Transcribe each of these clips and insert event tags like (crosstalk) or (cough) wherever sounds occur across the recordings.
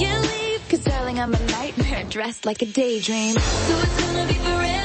you leave, cause darling I'm a nightmare (laughs) dressed like a daydream. So it's gonna be forever.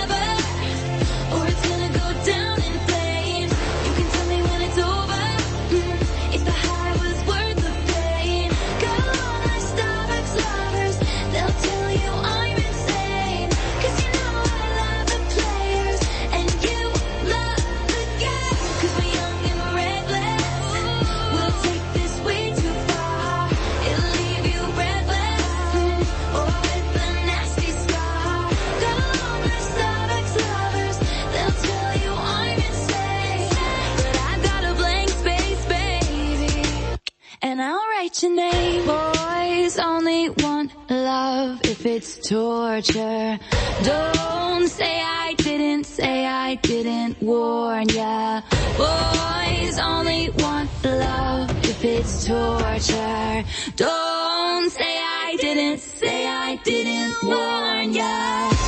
it's torture. Don't say I didn't, say I didn't warn ya. Boys only want love if it's torture. Don't say I didn't, say I didn't warn ya.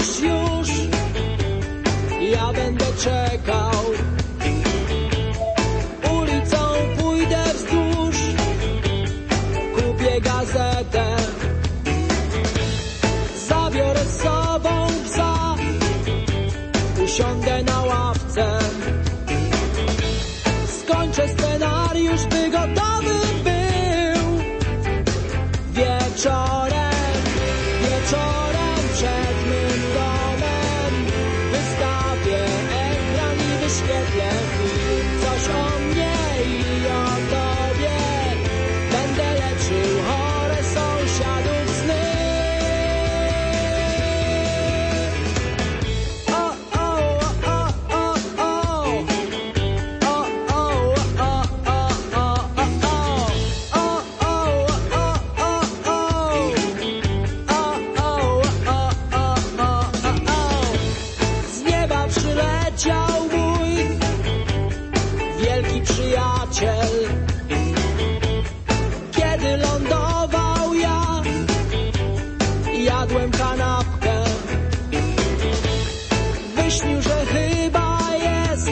już ja będę czekał. Ulicą pójdę wzdłuż, kupię gazetę. Zabiorę z sobą psa, usiądę na ławce. Skończę scenariusz, by gotowy. jadłem kanapkę. Wyśnił, że chyba jest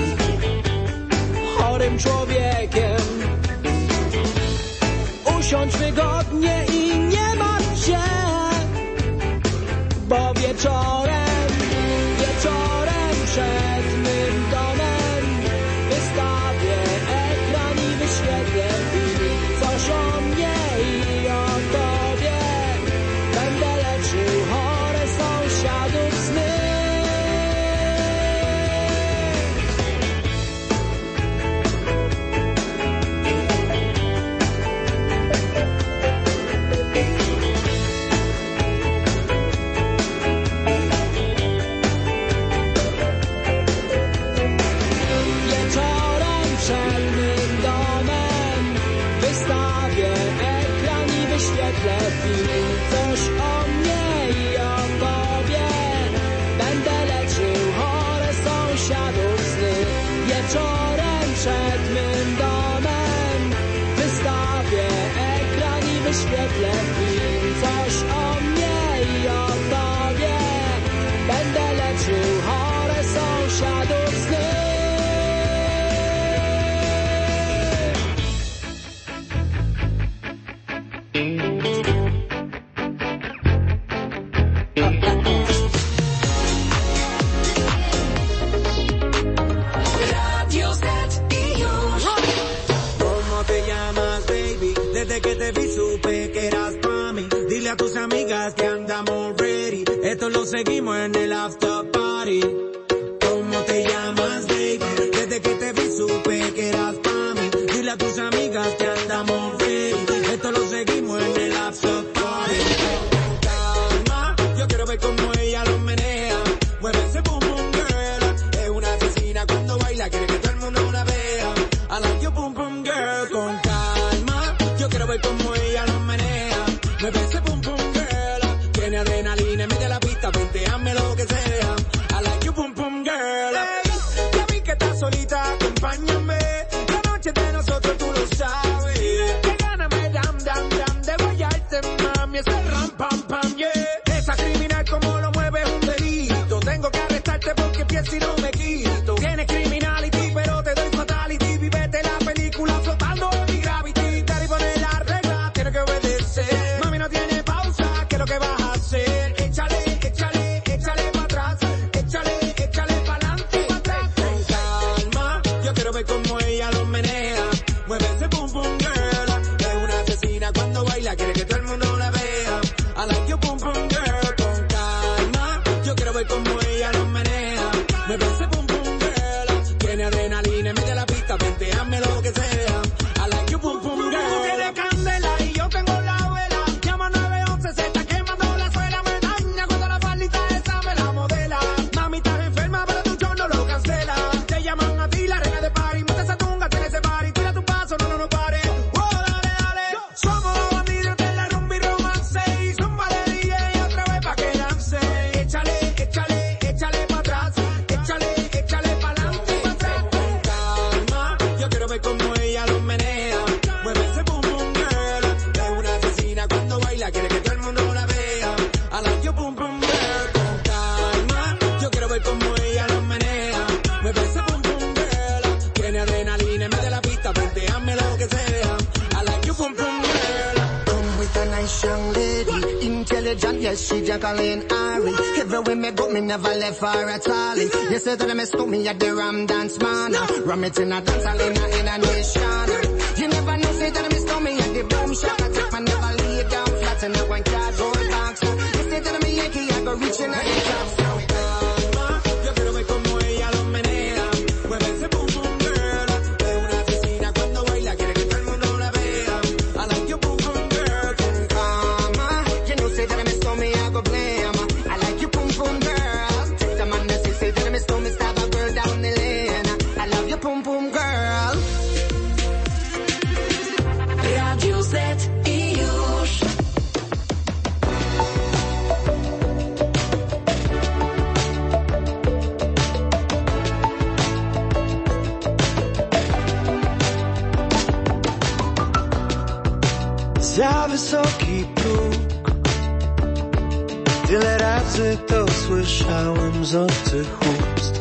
chorym człowiekiem. Usiądź wygodnie i yes, she Jacqueline Ari. Everywhere me go, me never left her at all. You say that I miss me at the Ram Dance Man. Ram it in a dance, I in a, nation. You never know, say that I miss me at the Boom Shop. I take my never lay down flat and in a one cardboard box. You say that I'm a Yankee, I go reaching out the top. za wysoki próg. Tyle razy to słyszałem z obcych ust.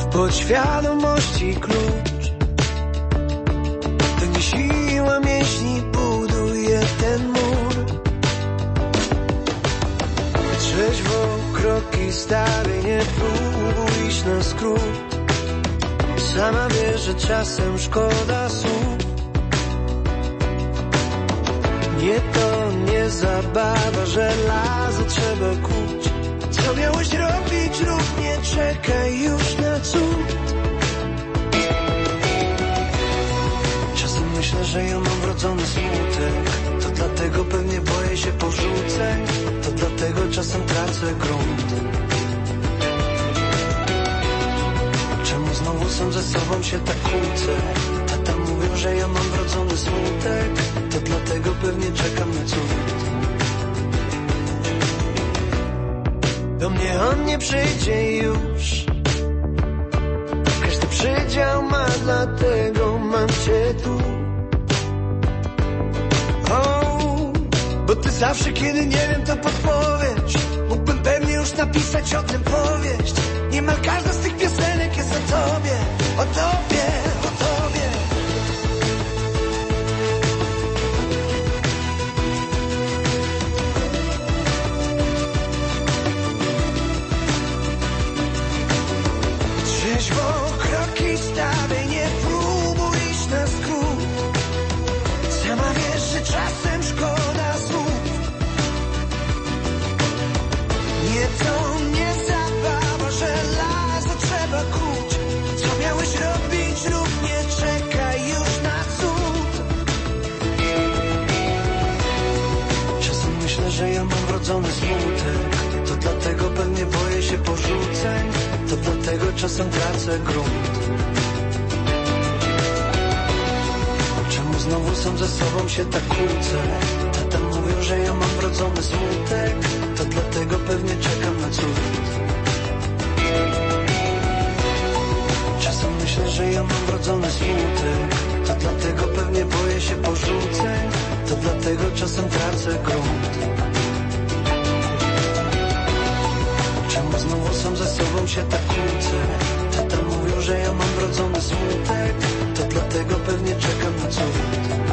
W podświadomości klucz. To nie siła mięśni buduje ten mur. Trzeźwo kroki stary nie próbuj iść na skrót. Sama wiesz, że czasem szkoda słów. zabawa, żelazo trzeba kuć Co miałeś robić? Lub nie czekaj już na cud. Czasem myślę, że ja mam wrodzony smutek. To dlatego pewnie boję się porzuceń. To dlatego czasem tracę grunt. Czemu znowu sam ze sobą się tak kłócę? Tata mówią, że ja mam wrodzony smutek. To dlatego pewnie czekam na cud. Do mnie on nie przyjdzie już. Każdy przydział ma, dlatego mam cię tu. Oh, Bo ty zawsze, kiedy nie wiem, to podpowiedź. Mógłbym pewnie już napisać o tym powieść. Niemal każda z tych piosenek jest o tobie. O tobie że ja mam wrodzony smutek. To dlatego pewnie boję się porzuceń. To dlatego czasem tracę grunt. Czemu znowu sam ze sobą się tak kłócę? Tata mówił, że ja mam wrodzony smutek. To dlatego pewnie czekam na cud. Czasem myślę, że ja mam wrodzony smutek. To dlatego pewnie boję się porzuceń to dlatego czasem tracę grunt. Czemu znowu sam ze sobą się tak kłócę? Tata mówił, że ja mam wrodzony smutek. To dlatego pewnie czekam na cud.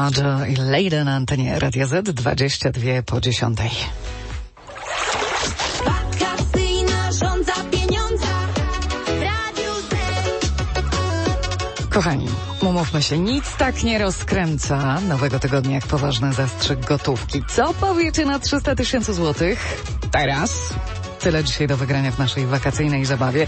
Giorgio i Lejda na antenie Radia Z 22 po 10. Kochani, umówmy się, nic tak nie rozkręca nowego tygodnia jak poważny zastrzyk gotówki. Co powiecie na 300 tysięcy złotych? Teraz Tyle dzisiaj do wygrania w naszej wakacyjnej zabawie.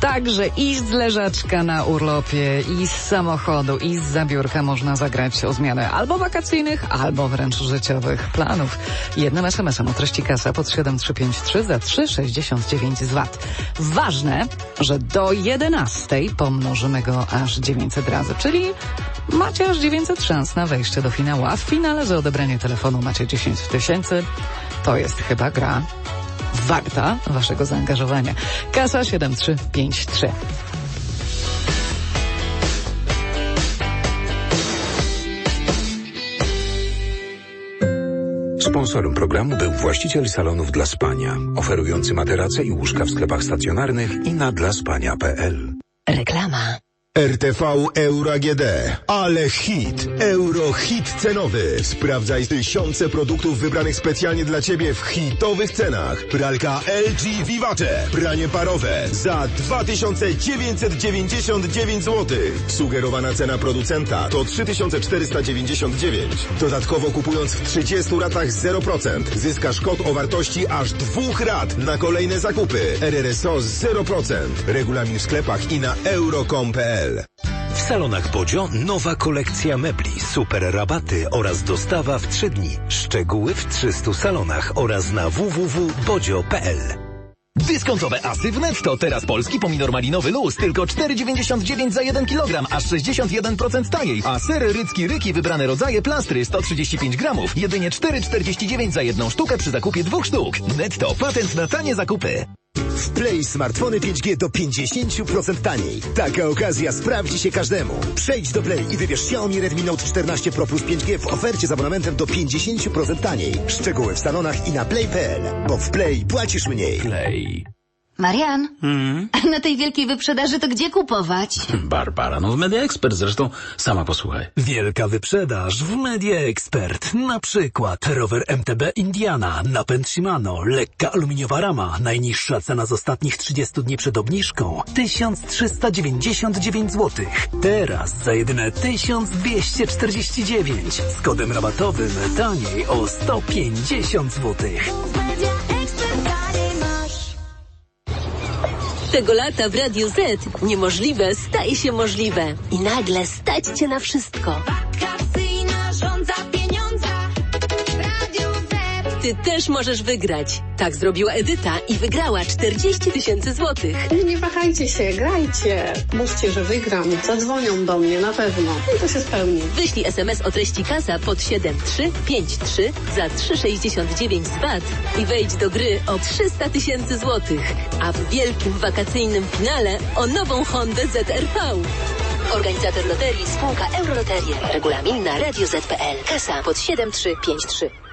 Także i z leżaczka na urlopie, i z samochodu, i z zabiórka można zagrać o zmianę albo wakacyjnych, albo wręcz życiowych planów. Jednym SMS-em o treści kasa pod 7353 za 3,69 z VAT. Ważne, że do 11 pomnożymy go aż 900 razy, czyli macie aż 900 szans na wejście do finału, a w finale za odebranie telefonu macie 10 tysięcy. To jest chyba gra warta waszego zaangażowania. Kasa 7353. Sponsorem programu był właściciel salonów dla spania, oferujący materace i łóżka w sklepach stacjonarnych i na dlaspania.pl. Reklama. RTV Euro AGD. Ale hit! Euro hit cenowy. Sprawdzaj tysiące produktów wybranych specjalnie dla Ciebie w hitowych cenach. Pralka LG Vivace. Pranie parowe za 2999 zł. Sugerowana cena producenta to 3499. Dodatkowo kupując w 30 ratach 0% zyskasz kod o wartości aż dwóch rat na kolejne zakupy. RRSO 0%. Regulamin w sklepach i na euro.com.pl. W salonach Bodzio nowa kolekcja mebli, super rabaty oraz dostawa w 3 dni. Szczegóły w 300 salonach oraz na www.bodzio.pl. Dyskontowe asy w netto. Teraz polski pomidor malinowy luz tylko 4,99 za 1 kg, aż 61% taniej. A sery rycki ryki wybrane rodzaje plastry 135 gramów. Jedynie 4,49 za jedną sztukę przy zakupie dwóch sztuk. Netto. Patent na tanie zakupy. W Play smartfony 5G do 50% taniej. Taka okazja sprawdzi się każdemu. Przejdź do Play i wybierz Xiaomi Redmi Note 14 Pro Plus 5G w ofercie z abonamentem do 50% taniej. Szczegóły w salonach i na play.pl, bo w Play płacisz mniej. Play. Marian, a (laughs) na tej wielkiej wyprzedaży to gdzie kupować? Barbara, no w Media Expert zresztą sama posłuchaj. Wielka wyprzedaż w Media Expert. Na przykład rower MTB Indiana, napęd Shimano, lekka aluminiowa rama, najniższa cena z ostatnich 30 dni przed obniżką 1399 zł. Teraz za jedyne 1249 z kodem rabatowym taniej o 150 zł. Tego lata w Radiu Z niemożliwe staje się możliwe. I nagle stać cię na wszystko. Ty też możesz wygrać. Tak zrobiła Edyta i wygrała 40 tysięcy złotych. Nie wahajcie się, grajcie. Mówcie, że wygram. Zadzwonią do mnie, na pewno. I to się spełni. Wyślij SMS o treści kasa pod 7353 za 3,69 z VAT i wejdź do gry o 300 tysięcy złotych. A w wielkim wakacyjnym finale o nową Hondę ZRV. Organizator loterii spółka Euroloterie. Regulamin na radioz.pl. Kasa pod 7353.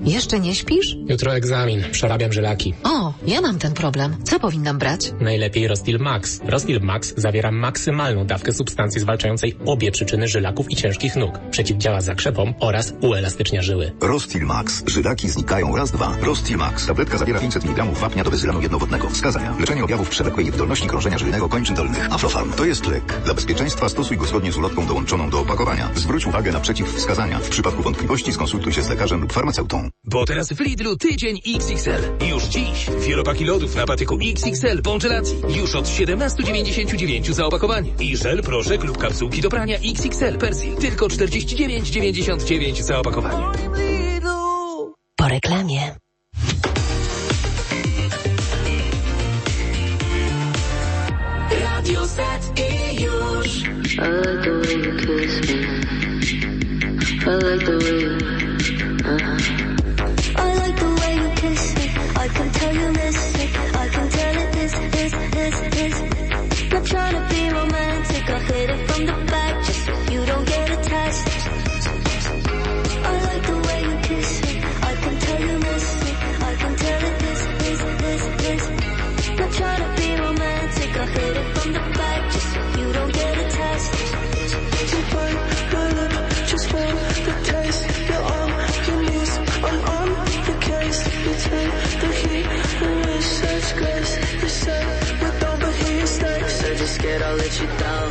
Jeszcze nie śpisz? Jutro egzamin, przerabiam żylaki. O, ja mam ten problem. Co powinnam brać? Najlepiej Rostil Max. Rostil Max zawiera maksymalną dawkę substancji zwalczającej obie przyczyny żylaków i ciężkich nóg. Przeciwdziała zakrzepom oraz uelastycznia żyły. Rostil Max. Żylaki znikają raz, dwa. Rostil Max. Tabletka zawiera 500 mg wapnia do wyzylanu jednowodnego. Wskazania. Leczenie objawów przewlekłej niewydolności krążenia żyjnego kończyn dolnych. Aflofarm. To jest lek. Dla bezpieczeństwa stosuj go zgodnie z ulotką dołączoną do opakowania. Zwróć uwagę na przeciwwskazania. W przypadku wątpliwości skonsultuj się z lekarzem lub farmaceutą. Bo teraz w Lidlu tydzień XXL. Już dziś wielopaki lodów na patyku XXL po żelacji. Już od 17,99 za opakowanie. I żel, proszek lub kapsułki do prania XXL Persil. Tylko 49,99 za opakowanie. Po reklamie. Radio Z i już. I like the way you kiss me. I like the way you, let you down.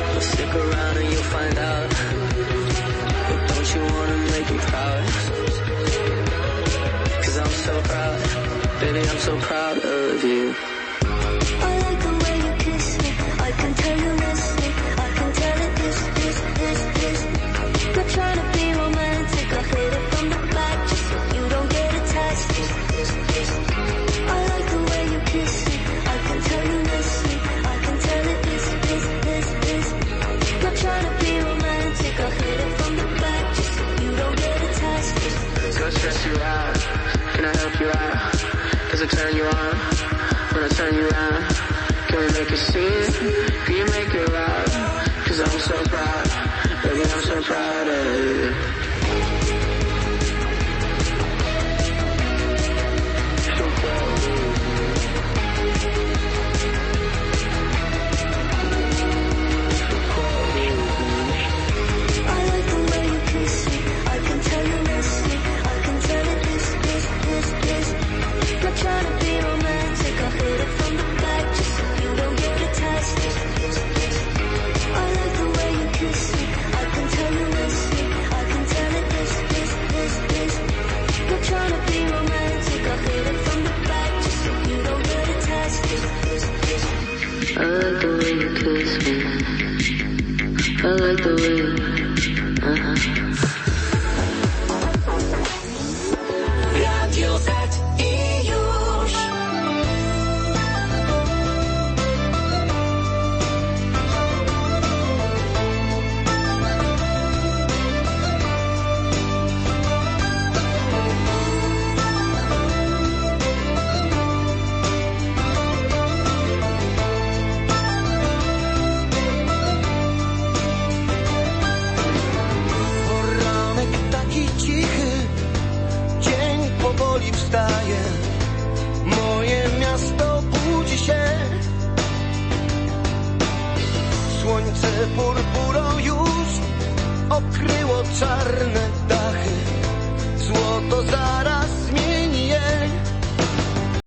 Well, stick around and you'll find out. But don't you wanna make me proud? Cause I'm so proud, baby, I'm so proud. make it sing? Can you make it loud? Cause I'm so proud, baby, I'm so proud of you.